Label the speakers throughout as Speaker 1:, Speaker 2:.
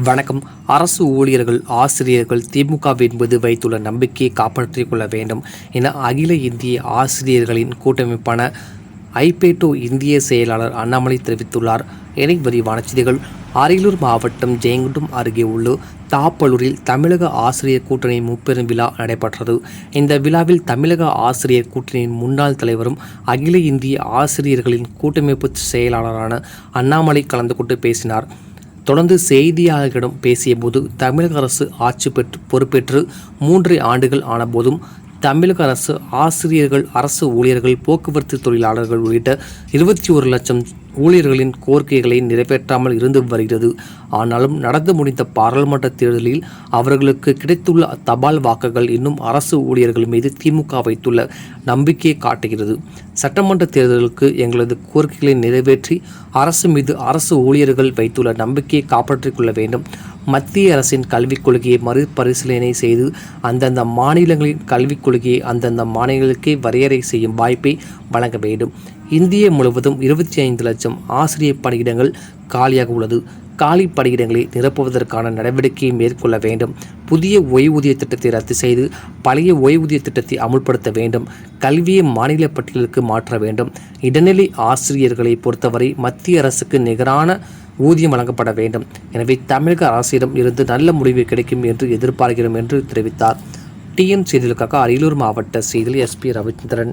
Speaker 1: வணக்கம். அரசு ஊழியர்கள் ஆசிரியர்கள் திமுக என்பது வைத்துள்ள நம்பிக்கையை காப்பாற்றிக் கொள்ள வேண்டும் என அகில இந்திய ஆசிரியர்களின் கூட்டமைப்பான ஐபேட்டோ இந்திய செயலாளர் அண்ணாமலை தெரிவித்துள்ளார். இணை விரிவான செய்திகள். அரியலூர் மாவட்டம் ஜெயங்குண்டம் அருகே உள்ள தாப்பலூரில் தமிழக ஆசிரியர் கூட்டணி முப்பெரும் விழா நடைபெற்றது. இந்த விழாவில் தமிழக ஆசிரியர் கூட்டணியின் முன்னாள் தலைவரும் அகில இந்திய ஆசிரியர்களின் கூட்டமைப்பு செயலாளரான அண்ணாமலை கலந்து கொண்டு பேசினார். தொடர்ந்து செய்தியாளர்களிடம் பேசியபோது தமிழக அரசு ஆட்சி பெற்று பொறுப்பேற்று மூன்றரை ஆண்டுகள் ஆனபோதும் தமிழக அரசு ஆசிரியர்கள் அரசு ஊழியர்கள் போக்குவரத்து தொழிலாளர்கள் உள்ளிட்ட இருபத்தி ஒரு லட்சம் ஊழியர்களின் கோரிக்கைகளை நிறைவேற்றாமல் இருந்து வருகிறது. ஆனாலும் நடந்து முடிந்த பாராளுமன்ற தேர்தலில் அவர்களுக்கு கிடைத்துள்ள தபால் வாக்குகள் இன்னும் அரசு ஊழியர்கள் மீது திமுக வைத்துள்ள நம்பிக்கையை காட்டுகிறது. சட்டமன்ற தேர்தலுக்கு எங்களது கோரிக்கைகளை நிறைவேற்றி அரசு மீது அரசு ஊழியர்கள் வைத்துள்ள நம்பிக்கையை காப்பாற்றிக் கொள்ள வேண்டும். மத்திய அரசின் கல்விக் கொள்கையை மறுபரிசீலனை செய்து அந்தந்த மாநிலங்களின் கல்விக் கொள்கையை அந்தந்த மாநிலங்களுக்கே வரையறை செய்யும் வாய்ப்பை வழங்க வேண்டும். இந்திய முழுவதும் இருபத்தி ஐந்து லட்சம் ஆசிரியர் பணியிடங்கள் காலியாக உள்ளது. காலி பணியிடங்களை நிரப்புவதற்கான நடவடிக்கையை மேற்கொள்ள வேண்டும். புதிய ஓய்வூதிய திட்டத்தை ரத்து செய்து பழைய ஓய்வூதிய திட்டத்தை அமுல்படுத்த வேண்டும். கல்வியை மாநில பட்டியலுக்கு மாற்ற வேண்டும். இடைநிலை ஆசிரியர்களை பொறுத்தவரை மத்திய அரசுக்கு நிகரான ஊதியம் வழங்கப்பட வேண்டும். எனவே தமிழக அரசிடம் இருந்து நல்ல முடிவு கிடைக்கும் என்று எதிர்பார்க்கிறோம் என்று தெரிவித்தார். டிஎன் செய்திகளுக்காக அரியலூர் மாவட்ட செய்தியில் எஸ்பி ரவிச்சந்திரன்.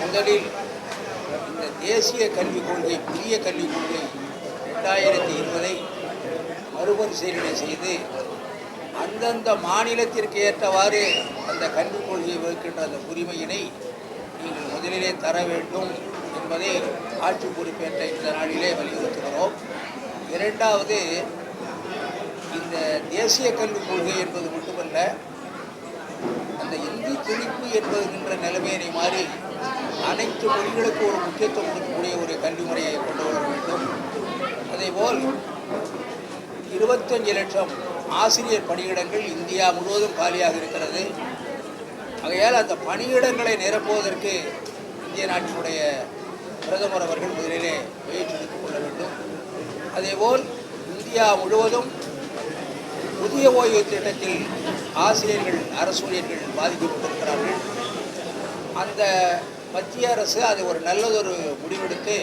Speaker 2: முதலில் இந்த தேசிய கல்விக் கொள்கை புதிய கல்விக் கொள்கை ரெண்டாயிரத்தி இருபதை மறுபரிசீலனை செய்து அந்தந்த மாநிலத்திற்கு ஏற்றவாறு அந்த கல்விக் கொள்கையை வகுக்கின்ற அந்த உரிமையினை நீங்கள் முதலிலே தர வேண்டும். என்பதை ஆட்சி பொறுப்பேற்ற இந்த நாளிலே வலியுறுத்துகிறோம். இரண்டாவது இந்த தேசிய கல்விக் கொள்கை என்பது மட்டுமல்ல அந்த இந்தி திணிப்பு என்பதுகின்ற நிலைமையினை மாறி அனைத்து மொழிகளுக்கும் ஒரு முக்கியத்துவம் கொடுக்கக்கூடிய ஒரு கல்வி முறையை கொண்டு வர வேண்டும். அதேபோல் இருபத்தஞ்சு லட்சம் ஆசிரியர் பணியிடங்கள் இந்தியா முழுவதும் காலியாக இருக்கிறது. ஆகையால் அந்த பணியிடங்களை நிரப்புவதற்கு இந்திய நாட்டினுடைய பிரதமர் அவர்கள் முதலிலே முயற்சித்துக் கொள்ள வேண்டும். அதேபோல் இந்தியா முழுவதும் புதிய ஓய்வு திட்டத்தில் ஆசிரியர்கள் அரசு ஊழியர்கள் பாதிக்கப்பட்டிருக்கிறார்கள். அந்த மத்திய அரசு அதை ஒரு நல்லதொரு முடிவெடுத்து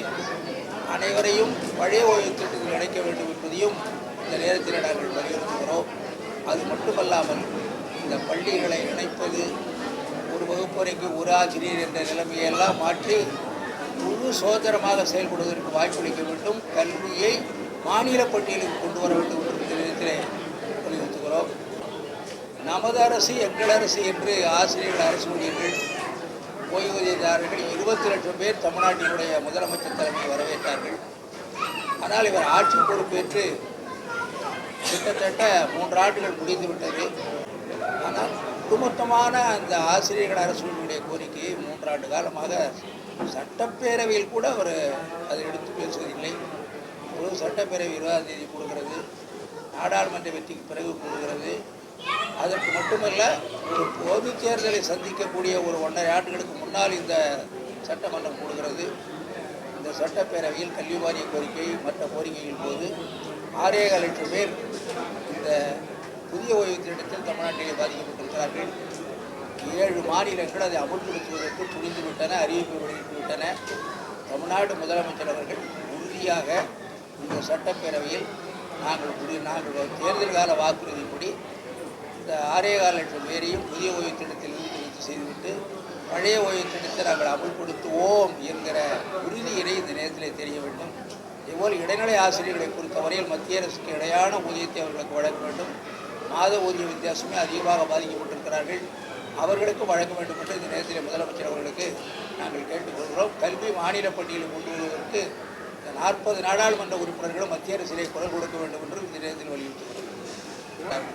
Speaker 2: அனைவரையும் பழைய ஓய்வு திட்டத்தில் இணைக்க வேண்டும் என்பதையும் இந்த நேரத்தில் நாங்கள் வலியுறுத்துகிறோம். அது மட்டுமல்லாமல் இந்த பள்ளிகளை இணைப்பது ஒரு வகுப்பறைக்கு ஒரு ஆசிரியர் என்ற நிலைமையெல்லாம் மாற்றி முழு சுதந்திரமாக செயல்படுவதற்கு வாய்ப்பளிக்க வேண்டும். கல்வியை மாநில பட்டியலுக்கு கொண்டு வர வேண்டும் என்று இந்த வலியுறுத்துகிறோம். நமது அரசு எங்கள் அரசு என்று ஆசிரியர்கள் அரசு ஊழியர்கள் ஓய்வூதியதாரர்கள் இருபத்தி லட்சம் பேர் தமிழ்நாட்டினுடைய முதலமைச்சர் தலைமையை வரவேற்றார்கள். ஆனால் இவர் ஆட்சி பொறுப்பேற்று கிட்டத்தட்ட மூன்று ஆண்டுகள் முடிந்துவிட்டது ஆனால் ஒட்டுமொத்தமான அந்த ஆசிரியர்கள் அரசுடைய கோரிக்கையை மூன்றாண்டு காலமாக சட்டப்பேரவையில் கூட அவர் அதை எடுத்து பேசுவதில்லை ஒரு சட்டப்பேரவை இருபதாம் தேதி கொடுக்கிறது நாடாளுமன்ற வெற்றிக்கு பிறகு கொடுக்கிறது அதற்கு மட்டுமல்ல ஒரு பொது தேர்தலை சந்திக்கக்கூடிய ஒரு ஒன்றரை ஆண்டுகளுக்கு முன்னால் இந்த சட்டமன்றம் கொடுக்கிறது இந்த சட்டப்பேரவையில் கல்வி வாரிய கோரிக்கை மற்ற கோரிக்கையின் போது ஆறே லட்சம் பேர் இந்த புதிய ஓய்வு திட்டத்தில் தமிழ்நாட்டிலே பாதிக்கப்பட்டிருக்கிறார்கள். ஏழு மாநிலங்கள் அதை அமுல்படுத்துவதற்கு துணிந்து விட்டன அறிவிப்பு வெளியிட்டுவிட்டன. தமிழ்நாடு முதலமைச்சர் அவர்கள் உறுதியாக இந்த சட்டப்பேரவையில் நாங்கள் உறுதி நாங்கள் தேர்தல் கால வாக்குறுதிப்படி இந்த ஆறே கால லட்சம் பேரையும் புதிய ஓய்வு திட்டத்தில் இருந்து செய்துவிட்டு பழைய ஓய்வு திட்டத்தை நாங்கள் அமுல்படுத்துவோம் என்கிற உறுதியினை இந்த நேரத்தில் தெரிய வேண்டும். இதேபோல் இடைநிலை ஆசிரியர்களை பொறுத்தவரையில் மத்திய அரசுக்கு இடையான ஊதியத்தை அவர்களுக்கு வழங்க வேண்டும். மாத ஊதிய வித்தியாசமே அதிகமாக பாதிக்கப்பட்டிருக்கிறார்கள். அவர்களுக்கும் வழங்க வேண்டும் என்று இந்த நேரத்தில் முதலமைச்சர் அவர்களுக்கு நாங்கள் கேட்டுக்கொள்கிறோம். கல்வி மாநில பட்டியலில் கொண்டு வருவதற்கு நாற்பது நாடாளுமன்ற உறுப்பினர்களும் மத்திய அரசிலே குரல் கொடுக்க வேண்டும் என்றும் இந்த நேரத்தில் வலியுறுத்துகிறோம்.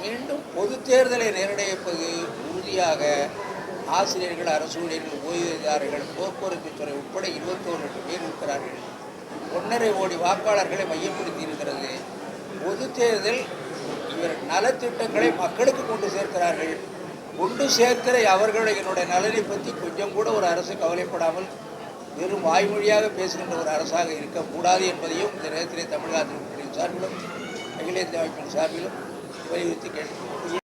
Speaker 2: மீண்டும் பொது தேர்தலை நேரடிப்பது உறுதியாக ஆசிரியர்கள் அரசு ஊழியர்கள் ஓய்வூதியதாரர்கள் போக்குவரத்து துறை உட்பட இருபத்தோரு லட்சம் பேர் இருக்கிறார்கள். ஒன்றரை கோடி வாக்காளர்களை மையப்படுத்தி இருக்கிறது. பொது தேர்தல் நலத்திட்டங்களை மக்களுக்கு கொண்டு சேர்க்கிறார்கள். கொண்டு சேர்க்கிற அவர்களுடைய நலனை பற்றி கொஞ்சம் கூட ஒரு அரசு கவலைப்படாமல் வெறும் வாய்மொழியாக பேசுகின்ற ஒரு அரசாக இருக்கக்கூடாது என்பதையும் இந்த நேரத்திலே தமிழக அதிமுகவின் சார்பிலும் அகில இந்திய அமைப்பின் சார்பிலும் வலியுறுத்தி கேட்டுக்கொள்கிறேன்